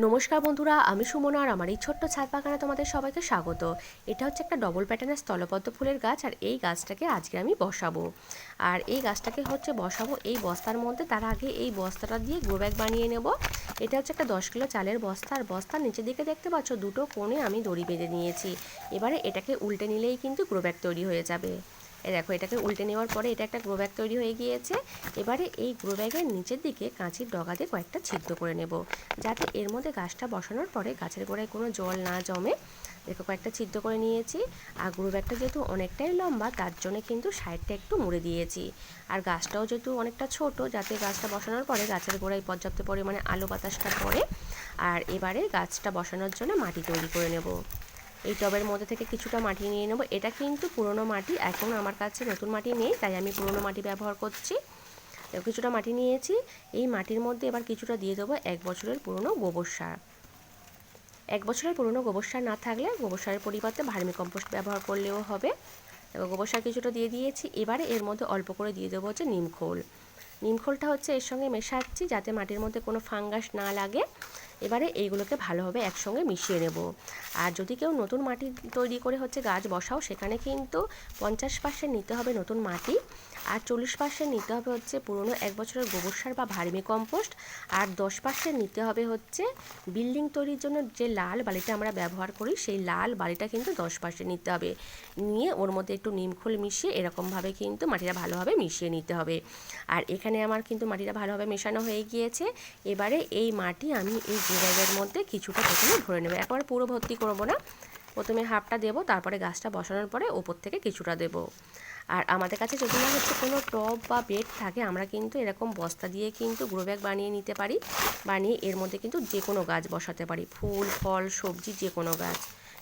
নমস্কার বন্ধুরা, আমি সুমনা আর আমার এই ছোট্ট ছাদ বাগানে তোমাদের সবাইকে স্বাগত। এটা হচ্ছে একটা ডবল প্যাটার্নের স্থলপদ্ম ফুলের গাছ আর এই গাছটাকে আজকে আমি বসাবো। আর এই গাছটাকে হচ্ছে বসাবো এই বস্তার মধ্যে, তার আগে এই বস্তাটা দিয়ে গ্রো ব্যাগ বানিয়ে নেব। এটা হচ্ছে একটা দশ কিলো চালের বস্তা, আর বস্তার নিচের দিকে দেখতে পাচ্ছ দুটো কোণে আমি দড়ি বেঁধে নিয়েছি। এবারে এটাকে উল্টে নিলেই কিন্তু গ্রো ব্যাগ তৈরি হয়ে যাবে। এ দেখো, এটাকে উল্টে নেওয়ার পরে এটা একটা গ্রো ব্যাগ তৈরি হয়ে গিয়েছে। এবারে এই গ্রো ব্যাগের নিচের দিকে কাঁচির দিয়ে কয়েকটা ছিদ্র করে নেব, যাতে এর মধ্যে গাছটা বসানোর পরে গাছের গোড়ায় কোনো জল না জমে। দেখো, কয়েকটা ছিদ্র করে নিয়েছি। আর গ্রো ব্যাগটা যেহেতু অনেকটাই লম্বা, তার জন্য কিন্তু সাইডটা একটু মুড়ে দিয়েছি। আর গাছটাও যেহেতু অনেকটা ছোট, যাতে গাছটা বসানোর পরে গাছের গোড়ায় পর্যাপ্ত পরিমাণে আলো বাতাসটা পড়ে। আর এবারে গাছটা বসানোর জন্য মাটি তৈরি করে নেব। এই টবের মধ্যে থেকে কিছুটা মাটি নিয়ে নেব। এটা কিন্তু পুরনো মাটি, এখন আমার কাছে নতুন মাটি নেই, তাই আমি পুরনো মাটি ব্যবহার করছি। কিছুটা মাটি নিয়েছি, এই মাটির মধ্যে এবার কিছুটা দিয়ে দেবো এক বছরের পুরনো গোবর সার। এক বছরের পুরনো গোবর সার না থাকলে গোবর সারের পরিবর্তে ভার্মি কম্পোস্ট ব্যবহার করলেও হবে। এবার গোবর সার কিছুটা দিয়ে দিয়েছি, এবারে এর মধ্যে অল্প করে দিয়ে দেবো হচ্ছে নিমখোল নিমখোলটা হচ্ছে এর সঙ্গে মেশাচ্ছি, যাতে মাটির মধ্যে কোনো ফাঙ্গাস না লাগে। এবারে এইগুলোকে ভালোভাবে একসঙ্গে মিশিয়ে নেব। আর যদি কেউ নতুন মাটি তৈরি করে হচ্ছে গাছ বসাও, সেখানে কিন্তু পঞ্চাশ পার্সেন্ট নিতে হবে নতুন মাটি। আর চল্লিশ পার্সেন্ট নিতে হবে হচ্ছে পুরনো এক বছরের গোবর সার বা ভার্মি কম্পোস্ট। আর দশ পার্সেন্ট নিতে হবে হচ্ছে বিল্ডিং তৈরির জন্য যে লাল বালিটা আমরা ব্যবহার করি, সেই লাল বালিটা কিন্তু দশ পার্সেন্ট নিতে হবে। নিয়ে ওর মধ্যে একটু নিমখোল মিশিয়ে এরকমভাবে কিন্তু মাটিটা ভালোভাবে মিশিয়ে নিতে হবে। আর এখানে আমার কিন্তু মাটিটা ভালোভাবে মেশানো হয়ে গিয়েছে। এবারে এই মাটি আমি এই ব্যাগের মধ্যে কিছুটা প্রথমে ভরে নেবে। একবারে পুরো ভর্তি করব না। প্রথমে হাফটা দেবো, তারপরে গাছটা বসানোর পরে ওপর থেকে কিছুটা দেবো। আর আমাদের কাছে যদি না হচ্ছে কোনো টব বা বেড থাকে, আমরা কিন্তু এরকম বস্তা দিয়ে কিন্তু গ্রো ব্যাগ বানিয়ে নিতে পারি। বানিয়ে এর মধ্যে কিন্তু যে কোনো গাছ বসাতে পারি। ফুল, ফল, সবজি যে কোনো গাছ।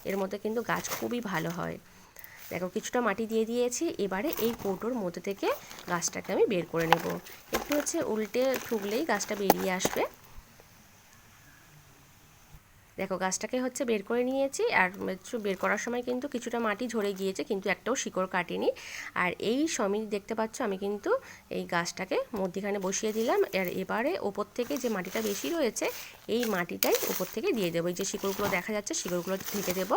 এর মধ্যে কিন্তু গাছ খুবই ভালো হয়। দেখো, কিছুটা মাটি দিয়ে দিয়েছি। এবারে এই কৌটোর মধ্যে থেকে গাছটাকে আমি বের করে নেব। একটু হচ্ছে উল্টে ঠুকলেই গাছটা বেরিয়ে আসবে। দেখো, গাছটাকে হচ্ছে বের করে নিয়েছি আর বের করার সময় কিন্তু কিছুটা মাটি ঝরে গিয়েছে, কিন্তু একটাও শিকড় কাটেনি। আর এই সময় দেখতে পাচ্ছ, আমি কিন্তু এই গাছটাকে মধ্যিখানে বসিয়ে দিলাম। আর এবারে ওপর থেকে যে মাটিটা বেশি রয়েছে, এই মাটিটাই ওপর থেকে দিয়ে দেবো। এই যে শিকড়গুলো দেখা যাচ্ছে, শিকড়গুলো ঢেকে দেবো।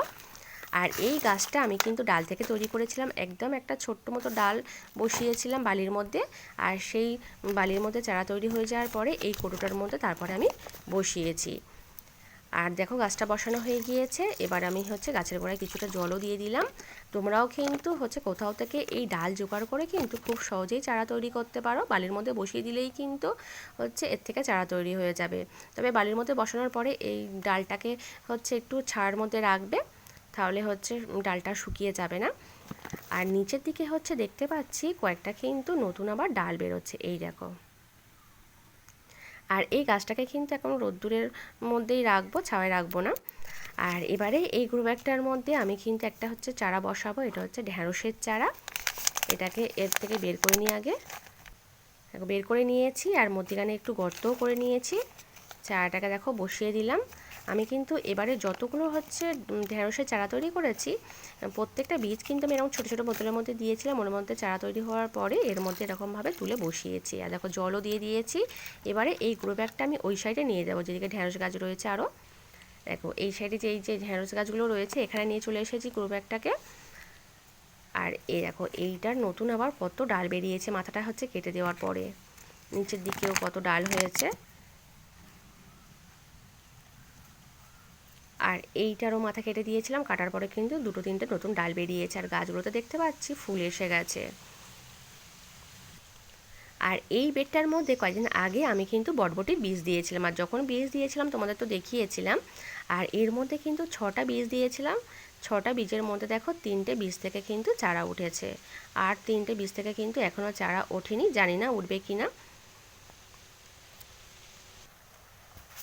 আর এই গাছটা আমি কিন্তু ডাল থেকে তৈরি করেছিলাম, একদম একটা ছোট্ট মতো ডাল বসিয়েছিলাম বালির মধ্যে। আর সেই বালির মধ্যে চারা তৈরি হয়ে যাওয়ার পরে এই কোটোটার মধ্যে তারপরে আমি বসিয়েছি। আর দেখো গাছটা বসানো হয়ে গিয়েছে। এবার আমি হচ্ছে গাছের গোড়ায় কিছুটা জলও দিয়ে দিলাম। তোমরাও কিন্তু হচ্ছে কোথাও থেকে এই ডাল জোগাড় করে কিন্তু খুব সহজেই চারা তৈরি করতে পারো। বালির মধ্যে বসিয়ে দিলেই কিন্তু হচ্ছে এর থেকে চারা তৈরি হয়ে যাবে। তবে বালির মধ্যে বসানোর পরে এই ডালটাকে হচ্ছে একটু ছাড়ার মধ্যে রাখবে, তাহলে হচ্ছে ডালটা শুকিয়ে যাবে না। আর নিচের দিকে হচ্ছে দেখতে পাচ্ছি কয়েকটা কিন্তু নতুন আবার ডাল বেরোচ্ছে। এই দেখো। আর এই গাছটাকে কিন্তু এখন রোদ্দুরের মধ্যেই রাখব, ছাওয়ায় রাখব না। আর এবারে এই গ্রো ব্যাগটার মধ্যে আমি কিন্তু একটা হচ্ছে চারা বসাবো, এটা হচ্ছে ঢ্যাঁড়সের চারা। এটাকে এর থেকে বের করে নিয়ে আগে। বের করে নিয়েছি আর মধ্যিখানে একটু গর্তও করে নিয়েছি। চারাটাকে দেখো বসিয়ে দিলাম। আমি কিন্তু এবারে যতগুলো হচ্ছে ঢেঁড়সের চারা তৈরি করেছি প্রত্যেকটা বীজ কিন্তু আমি এরকম ছোটো ছোটো বোতলের মধ্যে দিয়েছিলাম, ওর মধ্যে চারা তৈরি হওয়ার পরে এর মধ্যে এরকমভাবে তুলে বসিয়েছি। আর দেখো, জলও দিয়ে দিয়েছি। এবারে এই গ্রো ব্যাগটা আমি ওই সাইডে নিয়ে যাব, যেদিকে ঢেঁড়স গাছ রয়েছে আরও দেখো, এই সাইডে যে, এই যে ঢেঁড়স গাছগুলো রয়েছে, এখানে নিয়ে চলে এসেছি গ্রো ব্যাগটাকে আর এই দেখো, এইটার নতুন আবার কত ডাল বেরিয়েছে, মাথাটা হচ্ছে কেটে দেওয়ার পরে। নিচের দিকেও কত ডাল হয়েছে। আর এইটারও মাথা কেটে দিয়েছিলাম, কাটার পরে কিন্তু দুটো তিনটে নতুন ডাল বেরিয়েছে। আর গাছগুলোতে দেখতে পাচ্ছি ফুল এসে গেছে। আর এই বেডটার মধ্যে কয়েকদিন আগে আমি কিন্তু বটবটির বীজ দিয়েছিলাম। আর যখন বীজ দিয়েছিলাম, তোমাদের তো দেখিয়েছিলাম, আর এর মধ্যে কিন্তু ছটা বীজ দিয়েছিলাম। ছটা বীজের মধ্যে দেখো, তিনটে বীজ থেকে কিন্তু চারা উঠেছে। আর তিনটে বীজ থেকে কিন্তু এখনও চারা ওঠেনি, জানি না উঠবে কি না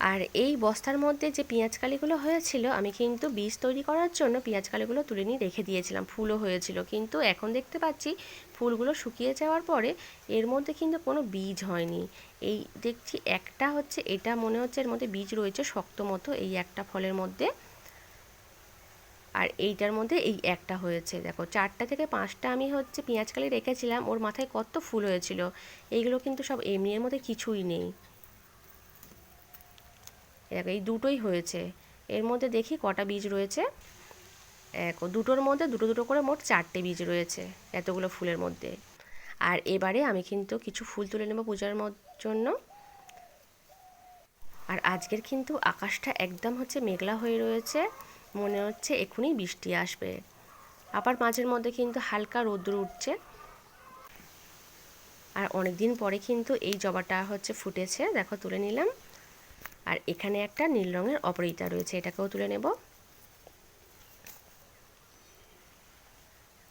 আর এই বস্তার মধ্যে যে পেঁয়াজ কালিগুলো হয়েছিল, আমি কিন্তু বীজ তৈরি করার জন্য পেঁয়াজ কালিগুলো তুলে নিয়ে রেখে দিয়েছিলাম। ফুলও হয়েছিল। কিন্তু এখন দেখতে পাচ্ছি ফুলগুলো শুকিয়ে যাওয়ার পরে এর মধ্যে কিন্তু কোনো বীজ হয়নি। এই দেখছি একটা হচ্ছে, এটা মনে হচ্ছে এর মধ্যে বীজ রয়েছে শক্ত মতো, এই একটা ফলের মধ্যে। আর এইটার মধ্যে এই একটা হয়েছে। দেখো, চারটা থেকে পাঁচটা আমি হচ্ছে পেঁয়াজকালি রেখেছিলাম, ওর মাথায় কত ফুল হয়েছিল। এইগুলো কিন্তু সব এমনি এর মধ্যে কিছুই নেই। এই দুটোই হয়েছে। এর মধ্যে দেখি কটা বীজ রয়েছে। এক দুটোর মধ্যে, দুটো দুটো করে মোট চারটে বীজ রয়েছে এতগুলো ফুলের মধ্যে। আর এবারে আমি কিন্তু কিছু ফুল তুলে নেব পূজার জন্য। আর আজকের কিন্তু আকাশটা একদম হচ্ছে মেঘলা হয়ে রয়েছে। মনে হচ্ছে এখনই বৃষ্টি আসবে। আবার মাঝের মধ্যে কিন্তু হালকা রৌদ্র উঠছে। আর অনেক দিন পরে কিন্তু এই জবাটা হচ্ছে ফুটেছে। দেখো, তুলে নিলাম। আর এখানে একটা নীল রঙের অপরিতা রয়েছে, এটাকেও তুলে নেব।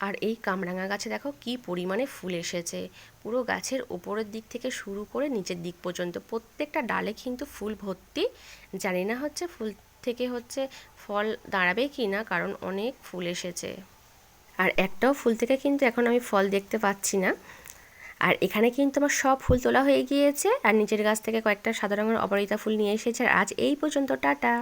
আর এই কামরাঙা গাছে দেখো কি পরিমাণে ফুল এসেছে। পুরো গাছের ওপরের দিক থেকে শুরু করে নিচের দিক পর্যন্ত প্রত্যেকটা ডালে কিন্তু ফুল ভর্তি। জানি না হচ্ছে ফুল থেকে হচ্ছে ফল দাঁড়াবে কি না, কারণ অনেক ফুল এসেছে। আর একটাও ফুল থেকে কিন্তু এখন আমি ফল দেখতে পাচ্ছি না। আর এখানে কিন্তু আমার সব ফুল তোলা হয়ে গিয়েছে, আর নিজের গাছ থেকে কয়েকটা সাদা রঙের অপরাজিতা ফুল নিয়ে এসেছে, আর আজ এই পর্যন্ত, টাটা।